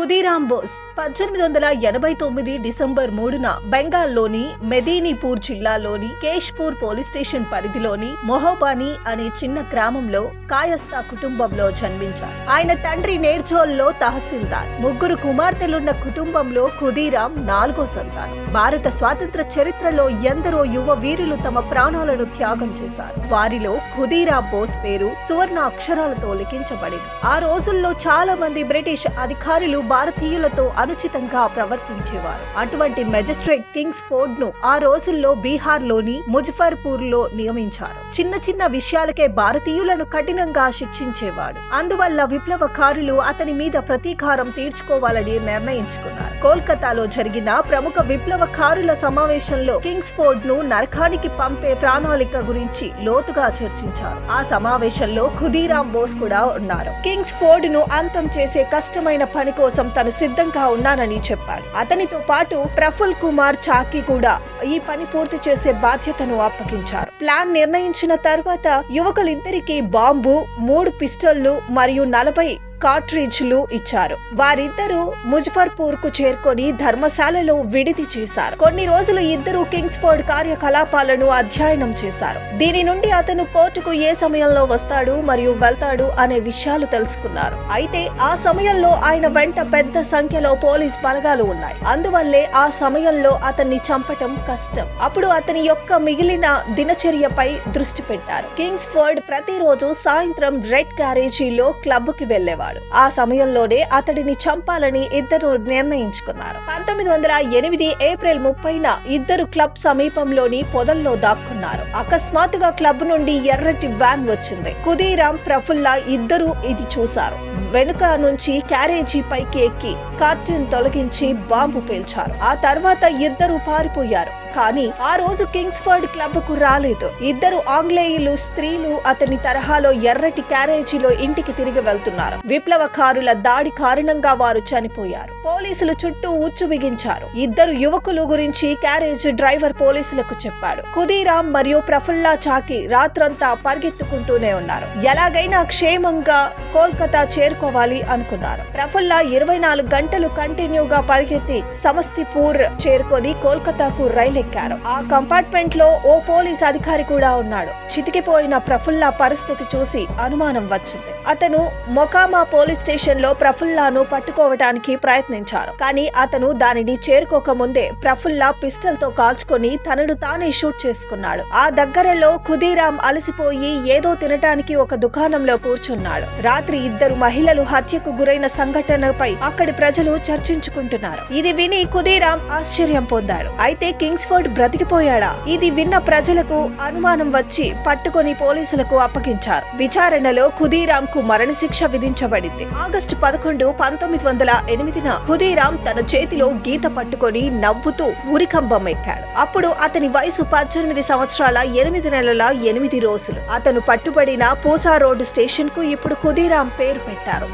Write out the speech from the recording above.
ఖుదీరామ్ బోస్. పద్దెనిమిది వందల ఎనభై తొమ్మిది డిసెంబర్ మూడున బెంగాల్లోని మెదీనీపూర్ జిల్లాలోని కేష్పూర్ పోలీస్ స్టేషన్ పరిధిలోని మొహోబాని అనే చిన్న గ్రామంలో కాయస్థా కుటుంబంలో జన్మించారు. ఆయన తండ్రి నేర్జోల్లో తహసీల్దార్. ముగ్గురు కుమార్తెలున్న కుటుంబంలో ఖుదీరామ్ నాలుగో సంతానం. భారత స్వాతంత్ర చరిత్రలో ఎందరో యువ వీరులు తమ ప్రాణాలను త్యాగం చేశారు. వారిలో ఖుదీరామ్ బోస్ పేరు సువర్ణ అక్షరాలతో లిఖించబడింది. ఆ రోజుల్లో చాలా మంది బ్రిటిష్ అధికారులు భారతీయులతో అనుచితంగా ప్రవర్తించేవారు. అటువంటి మెజిస్ట్రేట్ కింగ్స్ ఫోర్డ్ను ఆ రోజుల్లో బీహార్లోని ముజఫర్పూర్లో నియమించారు. చిన్న చిన్న విషయాలకే భారతీయులను కఠినంగా శిక్షించేవాడు. అందువల్ల విప్లవకారులు అతని మీద ప్రతీకారం తీర్చుకోవాలని నిర్ణయించుకున్నారు. కోల్కతాలో జరిగిన ప్రముఖ విప్లవకారుల సమావేశంలో కింగ్స్ ఫోర్డ్ను నరకానికి పంపే ప్రణాళిక గురించి లోతుగా చర్చించారు. ఆ సమావేశంలో ఖుదీరాం బోస్ కూడా ఉన్నారు. కింగ్స్ ఫోర్డ్ను అంతం చేసే కష్టమైన పని కోసం తను సిద్ధంగా ఉన్నానని చెప్పాడు. అతనితో పాటు ప్రఫుల్ కుమార్ చాకి కూడా ఈ పని పూర్తి చేసే బాధ్యతను అప్పగించారు. ప్లాన్ నిర్ణయించిన తర్వాత యువకులిద్దరికీ బాంబు మూడు పిస్టళ్ళు మరియు నలభై కార్ట్రిడ్జ్లు ఇచ్చారు. వారిద్దరూ ముజఫర్పూర్కు చేరుకొని ధర్మశాలలో విడిది చేశారు. కొన్ని రోజులు ఇద్దరు కింగ్స్ఫోర్డ్ కార్యకలాపాలను అధ్యయనం చేశారు. దీని నుండి అతను కోర్టుకు ఏ సమయంలో వస్తాడు మరియు వెళ్తాడు అనే విషయాలు తెలుసుకున్నారు. అయితే ఆ సమయంలో ఆయన వెంట పెద్ద సంఖ్యలో పోలీస్ బలగాలు ఉన్నాయి. అందువల్లే ఆ సమయంలో అతన్ని చంపటం కష్టం. అప్పుడు అతని యొక్క మిగిలిన దినచర్యపై దృష్టి పెట్టారు. కింగ్స్ఫోర్డ్ ప్రతిరోజు సాయంత్రం రెడ్ క్యారేజీలో క్లబ్కి వెళ్ళేవాడు ఆ సమయంలోనే అతడిని చంపాలని ఇద్దరు నిర్ణయించుకున్నారు. పంతొమ్మిది వందల ఎనిమిది ఏప్రిల్ ముప్పైన ఇద్దరు క్లబ్ సమీపంలోని పొదల్లో దాక్కున్నారు. అకస్మాత్తుగా క్లబ్ నుండి ఎర్రటి వ్యాన్ వచ్చింది. కుదీరాం ప్రఫుల్లా ఇద్దరు ఇది చూశారు. వెనుక నుంచి క్యారేజీ పైకి ఎక్కి కర్టెన్ తొలగించి బాంబు పేల్చారు. ఆ తర్వాత ఇద్దరు పారిపోయారు. కానీ ఆ రోజు కింగ్స్ఫర్డ్ క్లబ్కు రాలేదు. ఇద్దరు ఆంగ్లేయులు స్త్రీలు అతని తరహాలో ఎర్రటి క్యారేజీలో ఇంటికి తిరిగి వెళ్తున్నారు. విప్లవకారుల దాడి కారణంగా వారు చనిపోయారు. పోలీసులు చుట్టూ ఉచ్చు బిగించారు. ఇద్దరు యువకులు గురించి క్యారేజ్ డ్రైవర్ పోలీసులకు చెప్పాడు. కుదీరామ్ మరియు ప్రఫుల్లా చాకి రాత్రంతా పరిగెత్తుకుంటూనే ఉన్నారు. ఎలాగైనా క్షేమంగా కోల్కతా చేరుకోవాలి అనుకున్నారు. ప్రఫుల్లా ఇరవై నాలుగు గంటలు కంటిన్యూగా పరిగెత్తి సమస్తిపూర్ చేరుకొని కోల్కతాకు రైలు ఎక్కారు ఆ కంపార్ట్మెంట్లో ఓ పోలీస్ అధికారి కూడా ఉన్నాడు. చితికిపోయిన ప్రఫుల్లా పరిస్థితి చూసి అనుమానం వచ్చింది. అతను మొకామా పోలీస్ స్టేషన్లో ప్రఫుల్లాను పట్టుకోవటానికి ప్రయత్నించారు. కానీ అతను దానిని చేరుకోక ముందే ప్రఫుల్లా పిస్టల్తో కాల్చుకొని తనను తానే షూట్ చేసుకున్నాడు. ఆ దగ్గరలో ఖుదీరామ్ అలసిపోయి ఏదో తినటానికి ఒక దుకాణంలో కూర్చున్నాడు. రాత్రి ఇద్దరు మహిళలు హత్యకు గురైన సంఘటనపై అక్కడి ప్రజలు చర్చించుకుంటున్నారు. ఇది విని ఖుదీరామ్ ఆశ్చర్యం పొందాడు. అయితే కింగ్స్ఫోర్డ్ బ్రతికిపోయాడా? ఇది విన్న ప్రజలకు అనుమానం వచ్చి పట్టుకొని పోలీసులకు అప్పగించారు. విచారణలో ఖుదీరామ్కు మరణశిక్ష విధించబడింది. ఆగస్టు పదకొండు పంతొమ్మిది వందల ఎనిమిదిన ఖుదీరామ్ తన చేతిలో గీత పట్టుకొని నవ్వుతూ ఉరికంబం ఎక్కాడు అప్పుడు అతని వయసు పద్దెనిమిది సంవత్సరాల ఎనిమిది నెలల ఎనిమిది రోజులు. అతను పట్టుబడిన పూసా రోడ్డు స్టేషన్కు ఇప్పుడు ఖుదీరామ్ పేరు పెట్టారు.